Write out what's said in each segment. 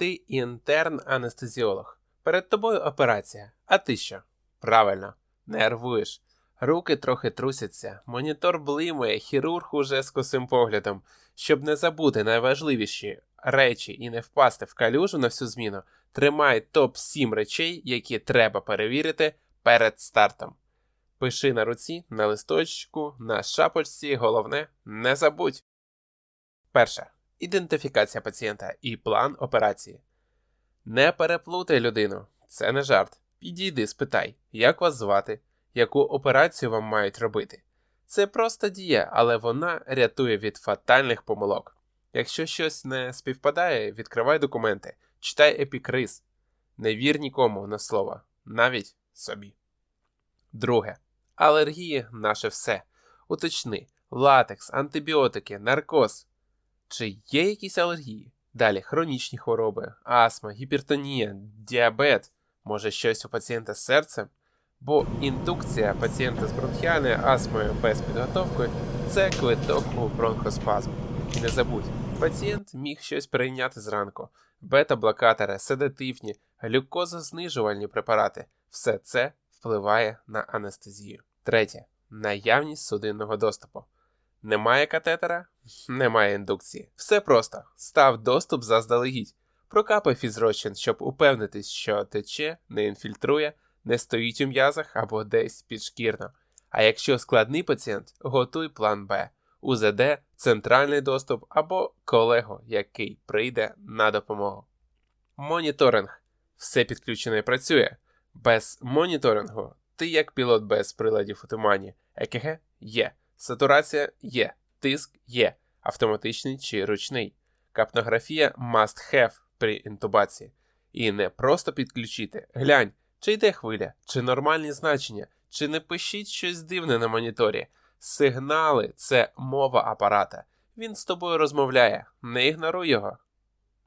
Ти інтерн-анестезіолог. Перед тобою операція. А ти що? Правильно, нервуєш. Руки трохи трусяться, монітор блимає, хірург уже з косим поглядом. Щоб не забути найважливіші речі і не впасти в калюжу на всю зміну, тримай топ-7 речей, які треба перевірити перед стартом. Пиши на руці, на листочку, на шапочці, головне, не забудь. Перше. Ідентифікація пацієнта і план операції. Не переплутай людину, це не жарт. Підійди, спитай, як вас звати, яку операцію вам мають робити. Це просто дія, але вона рятує від фатальних помилок. Якщо щось не співпадає, відкривай документи, читай епікриз. Не вір нікому на слово, навіть собі. Друге. Алергії наше все. Уточни, латекс, антибіотики, наркоз. Чи є якісь алергії? Далі хронічні хвороби, астма, гіпертонія, діабет, може щось у пацієнта з серцем? Бо індукція пацієнта з бронхіальною астмою без підготовки це квиток у бронхоспазм. І не забудь, пацієнт міг щось прийняти зранку: бета-блокатори, седативні, глюкозознижувальні препарати. Все це впливає на анестезію. Третє. Наявність судинного доступу. Немає катетера, немає індукції. Все просто. Став доступ заздалегідь. Прокапай фізрозчин, щоб упевнитись, що тече, не інфільтрує, не стоїть у м'язах або десь підшкірно. А якщо складний пацієнт, готуй план Б, УЗД, центральний доступ або колегу, який прийде на допомогу. Моніторинг. Все підключено і працює. Без моніторингу ти як пілот без приладів у тумані. ЕКГ є. Сатурація є, тиск є, автоматичний чи ручний. Капнографія must have при інтубації. І не просто підключити. Глянь, чи йде хвиля, чи нормальні значення, чи не пишіть щось дивне на моніторі. Сигнали це мова апарата. Він з тобою розмовляє, не ігноруй його.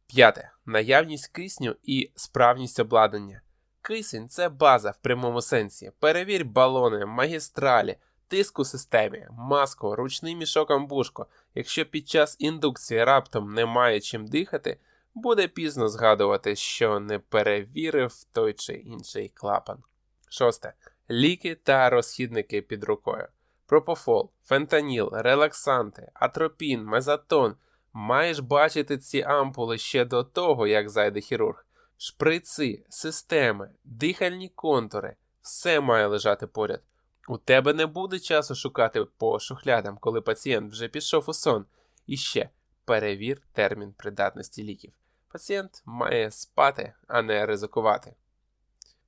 П'яте. Наявність кисню і справність обладнання. Кисень це база в прямому сенсі. Перевір балони, магістралі тиск у системі, маску, ручний мішок амбушко. Якщо під час індукції раптом немає чим дихати, буде пізно згадувати, що не перевірив той чи інший клапан. Шосте. Ліки та розхідники під рукою. Пропофол, фентаніл, релаксанти, атропін, мезатон. Маєш бачити ці ампули ще до того, як зайде хірург. Шприци, системи, дихальні контури все має лежати поряд. У тебе не буде часу шукати по шухлядам, коли пацієнт вже пішов у сон. І ще перевір термін придатності ліків. Пацієнт має спати, а не ризикувати.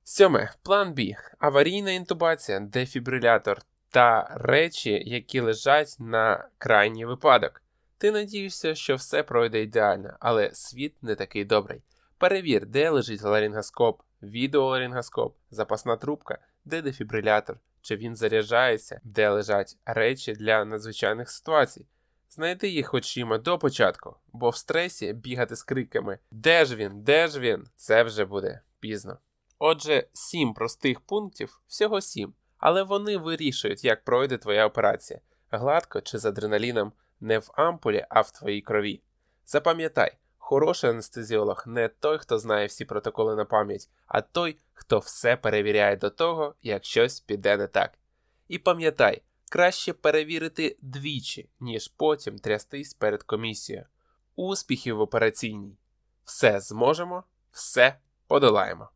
Сьоме. План Б. Аварійна інтубація, дефібрилятор та речі, які лежать на крайній випадок. Ти надієшся, що все пройде ідеально, але світ не такий добрий. Перевір, де лежить ларингоскоп, відеоларингоскоп, запасна трубка, де дефібрилятор, чи він заряджається, де лежать речі для надзвичайних ситуацій. Знайди їх очима до початку, бо в стресі бігати з криками Де ж він, де ж він? Це вже буде пізно. Отже, сім простих пунктів, всього сім, але вони вирішують, як пройде твоя операція, гладко чи з адреналіном, не в ампулі, а в твоїй крові. Запам'ятай, хороший анестезіолог не той, хто знає всі протоколи на пам'ять, а той, хто все перевіряє до того, як щось піде не так. І пам'ятай, краще перевірити двічі, ніж потім трястись перед комісією. Успіхів в операційній! Все зможемо, все подолаємо.